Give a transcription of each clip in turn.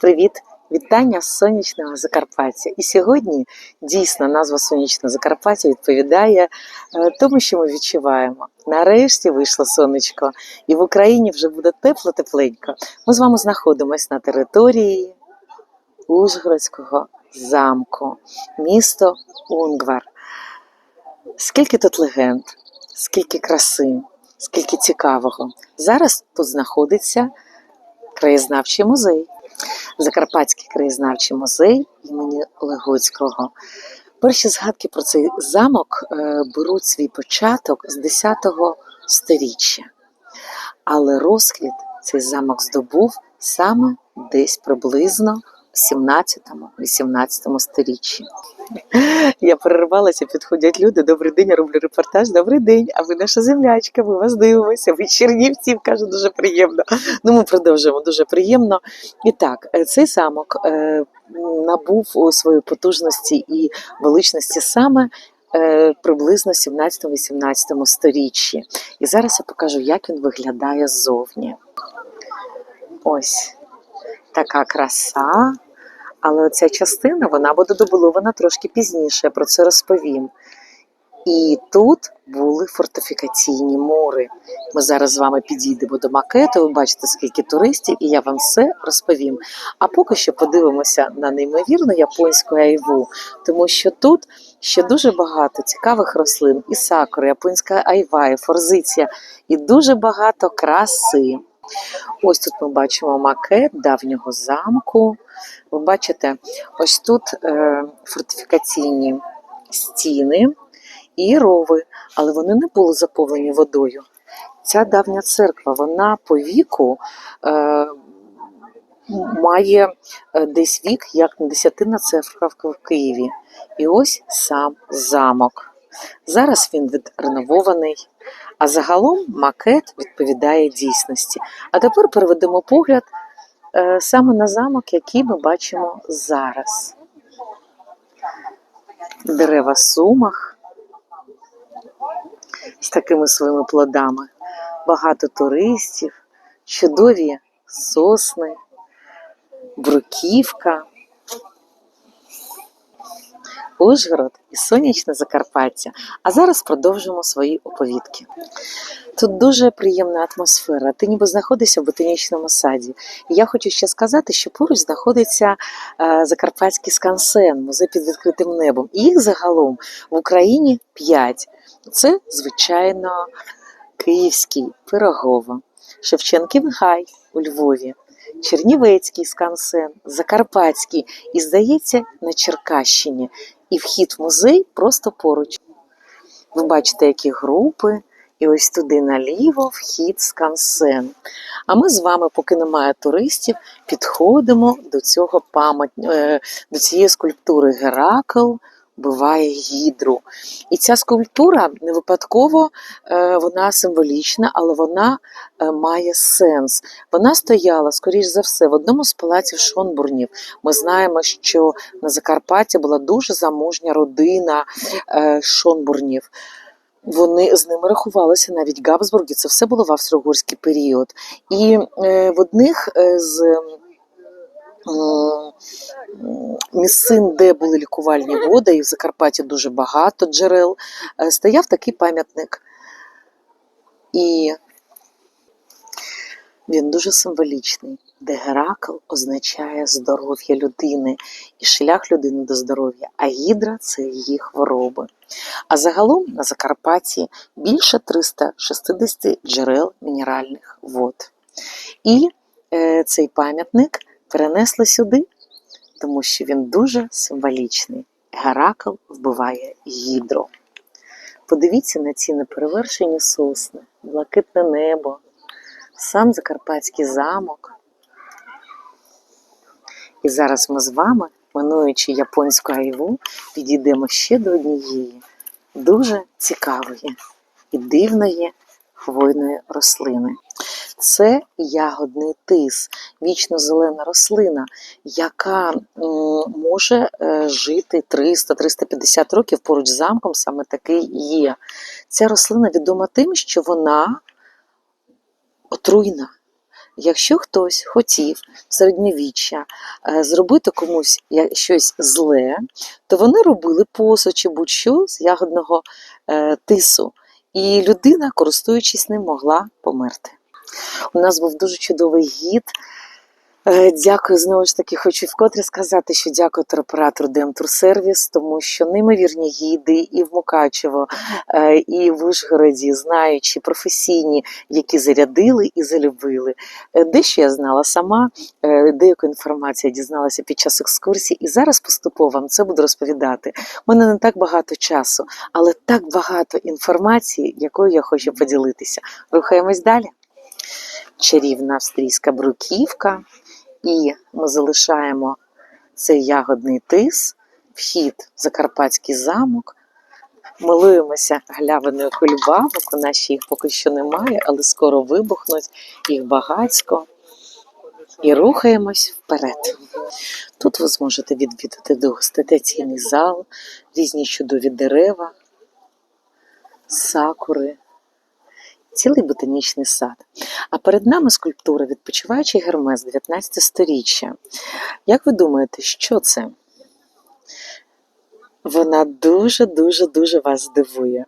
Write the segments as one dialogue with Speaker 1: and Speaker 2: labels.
Speaker 1: Привіт! Вітання з сонячного Закарпаття. І сьогодні дійсно назва сонячного Закарпаття відповідає е, тому, що ми відчуваємо. Нарешті вийшло сонечко, і в Україні вже буде тепло-тепленько. Ми з вами знаходимося на території Ужгородського замку, місто Унгвар. Скільки тут легенд, скільки краси, скільки цікавого. Зараз тут знаходиться краєзнавчий музей. Закарпатський краєзнавчий музей імені Легоцького. Перші згадки про цей замок е, беруть свій початок з 10-го сторіччя, але розквіт цей замок здобув саме десь приблизно 17-18 сторіччі. Я перервалася, підходять люди. Добрий день, я роблю репортаж. Добрий день. А ви наша землячка, ми вас дивимося. Ви Чернівців, каже, дуже приємно. Ну, ми продовжуємо дуже приємно. І так, е, цей замок е, набув у своїй потужності і величності саме. е, Приблизно 17-18 сторіччі. І зараз я покажу, як він виглядає ззовні. Ось така краса. Але оця частина вона буде добудована трошки пізніше, я про це розповім. І тут були фортифікаційні мури. Ми зараз з вами підійдемо до макету, ви бачите, скільки туристів, і я вам все розповім. А поки що подивимося на неймовірну японську айву, тому що тут ще дуже багато цікавих рослин, і сакури, японська айва, і форзиція, і дуже багато краси. Ось тут ми бачимо макет давнього замку. Ви бачите, ось тут е, фортифікаційні стіни і рови, але вони не були заповнені водою. Ця давня церква, вона по віку е, має е, десь вік, як десятина церква в Києві. І ось сам замок. Зараз він відреновований, а загалом макет відповідає дійсності. А тепер переведемо погляд саме на замок, який ми бачимо зараз. Дерева сумах з такими своїми плодами, багато туристів, чудові сосни, бруківка. Ужгород і сонячне Закарпаття. А зараз продовжимо свої оповідки. Тут дуже приємна атмосфера. Ти ніби знаходишся в ботанічному саді. І я хочу ще сказати, що поруч знаходиться е, Закарпатський скансен, музей під відкритим небом. І їх загалом в Україні п'ять. Це, звичайно, Київський Пирогово, Шевченків гай у Львові, Чернівецький скансен, Закарпатський і, здається, на Черкащині. І вхід в музей просто поруч. Ви бачите, які групи, і ось туди наліво вхід скансен. А ми з вами, поки немає туристів, підходимо до цього пам'ят... е, до цієї скульптури Геракл вбиває гідру. І ця скульптура не випадково е, вона символічна, але вона е, має сенс. Вона стояла, скоріш за все, в одному з палаців Шонбурнів. Ми знаємо, що на Закарпатті була дуже заможня родина е, Шонбурнів. Вони з ними рахувалися навіть Габсбурги. Це все було в австро-угорський період. І в одних з місцин, де були лікувальні води, і в Закарпатті дуже багато джерел, е, стояв такий пам'ятник. І він дуже символічний, де Геракл означає здоров'я людини і шлях людини до здоров'я, а гідра це її хвороби. А загалом на Закарпатті більше 360 джерел мінеральних вод. І е, цей пам'ятник перенесли сюди, тому що він дуже символічний. Геракл вбиває гідру. Подивіться на ці неперевершені сосни, блакитне небо, сам Закарпатський замок. І зараз ми з вами, минуючи японську айву, підійдемо ще до однієї дуже цікавої і дивної хвойної рослини. Це ягодний тис, вічно зелена рослина, яка може е, жити 300-350 років поруч з замком, саме такий є. Ця рослина відома тим, що вона отруйна. якщо хтось хотів в середньовіччя е, зробити комусь щось зле, то вони робили посуд чи будь-що з ягодного е, тису. І людина, користуючись ним, могла померти. У нас був дуже чудовий гід. Е, Дякую знову ж таки. Хочу вкотре сказати, що дякую туроператору Демтурсервіс, тому що неймовірні гіди і в Мукачево, е, і в Ужгороді, знаючи професійні, які зарядили і залюбили. Е, Дещо я знала сама, деяку інформацію дізналася під час екскурсії, і зараз поступово вам це буду розповідати. У мене не так багато часу, але так багато інформації, якою я хочу поділитися. Рухаємось далі. Чарівна австрійська бруківка. І ми залишаємо цей ягодний тис, вхід в Закарпатський замок. Милуємося глявиною кульбабок. У нас їх поки що немає, але скоро вибухнуть, їх багатько. І рухаємось вперед. Тут ви зможете відвідати дегустаційний зал, різні чудові дерева, сакури, цілий ботанічний сад. А перед нами скульптура відпочиваючий гермес 19 сторіччя. Як ви думаєте, що це? Вона дуже-дуже дуже вас здивує.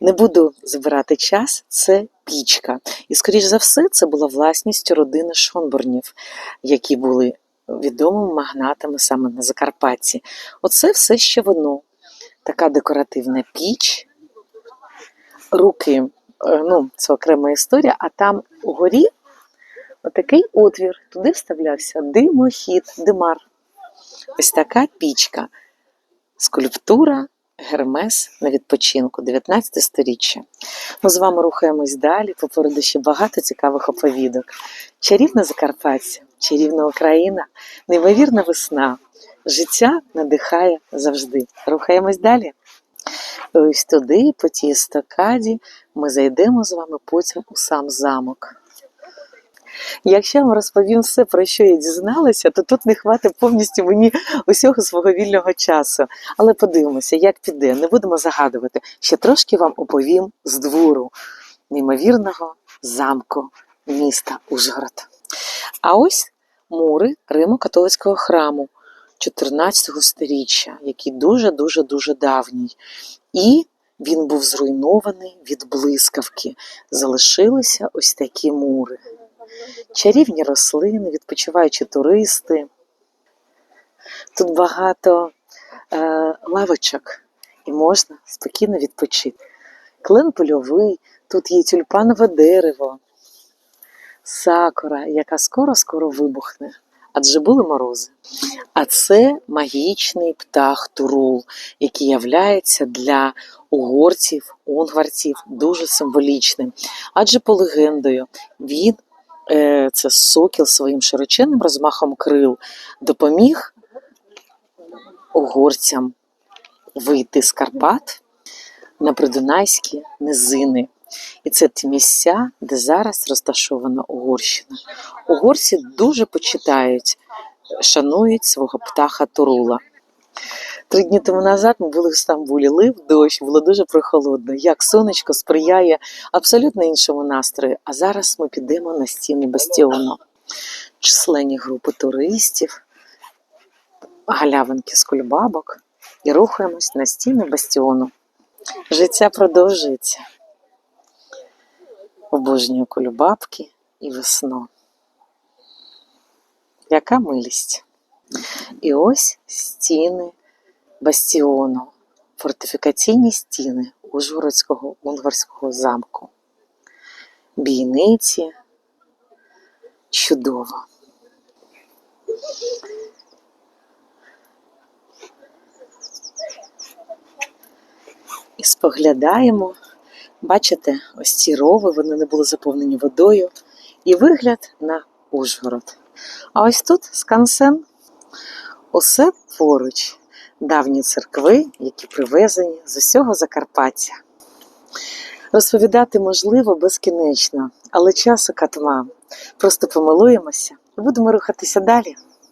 Speaker 1: Не буду збирати час, це пічка. І, скоріш за все, це була власністю родини Шонборнів, які були відомими магнатами саме на Закарпатті. Оце все ще воно. Така декоративна піч, руки, ну, це окрема історія, а там угорі отакий отвір. Туди вставлявся димохід, димар. Ось така пічка. Скульптура Гермес на відпочинку, 19 сторіччя. Ми з вами рухаємось далі. Попереду ще багато цікавих оповідок. Чарівна Закарпаття, чарівна Україна, неймовірна весна. Життя надихає завжди. Рухаємось далі. Ось туди, по тій естакаді, ми зайдемо з вами потім у сам замок. Якщо я вам розповім все, про що я дізналася, то тут не хватить повністю мені усього свого вільного часу. Але подивимося, як піде. Не будемо загадувати. Ще трошки вам оповім з двору неймовірного замку міста Ужгород. А ось мури Римо-католицького храму 14 сторіччя, який дуже-дуже дуже давній. І він був зруйнований від блискавки. Залишилися ось такі мури чарівні рослини, відпочиваючі туристи. Тут багато е, лавочок і можна спокійно відпочити. Клен польовий, тут є тюльпанове дерево, сакура, яка скоро-скоро вибухне, адже були морози. А це магічний птах Турул, який являється для угорців, унгварців дуже символічним. Адже по легендою він е, це сокіл своїм широченним розмахом крил допоміг угорцям вийти з Карпат на придунайські низини. І це ті місця, де зараз розташована Угорщина. Угорці дуже почитають, шанують свого птаха Турула. Три дні тому назад ми були в Стамбулі, лив дощ, було дуже прохолодно. Як сонечко сприяє абсолютно іншому настрою. А зараз ми підемо на стіни бастіону. Численні групи туристів, галявинки з кульбабок і рухаємось на стіни бастіону. Життя продовжується. Обожнюю кульбабки і весну. Яка милість. І ось стіни бастіону, фортифікаційні стіни Ужгородського унгарського замку. Бійниці. Чудово. І споглядаємо. Бачите, ось ці рови, вони не були заповнені водою. І вигляд на Ужгород. А ось тут скансен. Усе поруч. Давні церкви, які привезені з усього Закарпаття. Розповідати можливо безкінечно, але часу катма. Просто помилуємося і будемо рухатися далі.